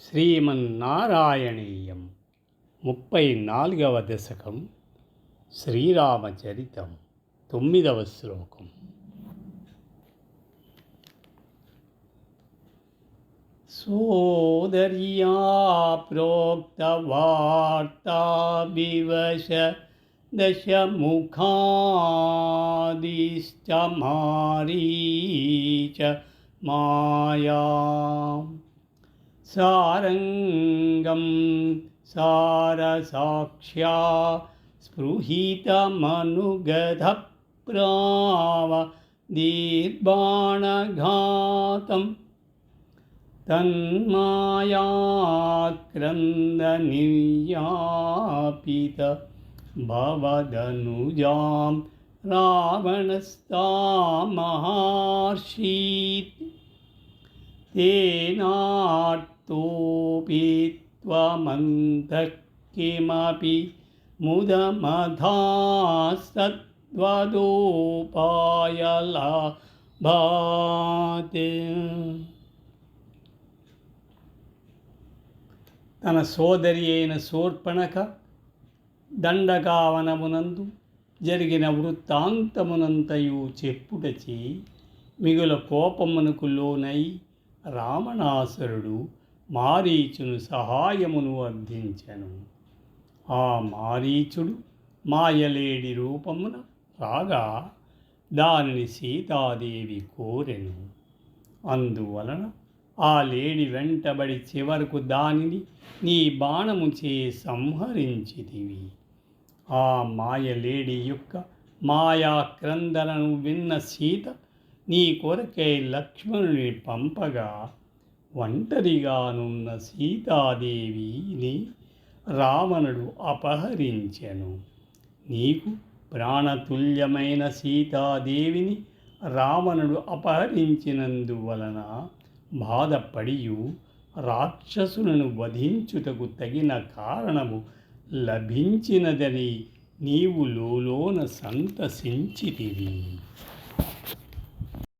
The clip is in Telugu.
శ్రీమన్నారాయణీయం ముప్పై నాలుగవ దశకం శ్రీరామచరితం తొమ్మిదవ శ్లోకం సోదర్యా ప్రోక్తవార్తా వివశ దశముఖాదిశ్చ మారీచ మాయా सारङ्गं सारसाक्ष्या स्पृहितमनुगधप्रावीर्बाणघातं तन्मायाक्रन्दनिर्यापित भवदनुजां रावणस्तामहार्षीत् तेनार्तोऽपि त्वमन्तः किमपि ముదమధాస్తద్వదోపాయలాభాత్ తన సోదరి అయిన శూర్పణక దండకావనమునందు జరిగిన వృత్తాంతమునంతయు చెప్పుటచి మిగుల కోపమునకు లోనై రావణాసురుడు మారీచును సహాయమును అర్థించెను. ఆ మారీచుడు మాయలేడి రూపమున రాగా దానిని సీతాదేవి కోరెను. అందువలన ఆ లేడి వెంటబడి చివరకు దానిని నీ బాణము చే సంహరించితివి. ఆ మాయలేడి యొక్క మాయాక్రందలను విన్న సీత నీ కొరకై లక్ష్మణుని పంపగా ఒంటరిగానున్న సీతాదేవిని రావణుడు అపహరించెను. నీకు ప్రాణతుల్యమైన సీతాదేవిని రావణుడు అపహరించినందువలన బాధపడియు రాక్షసులను వధించుటకు తగిన కారణము లభించినదని నీవు లోలోన సంతసించితివి.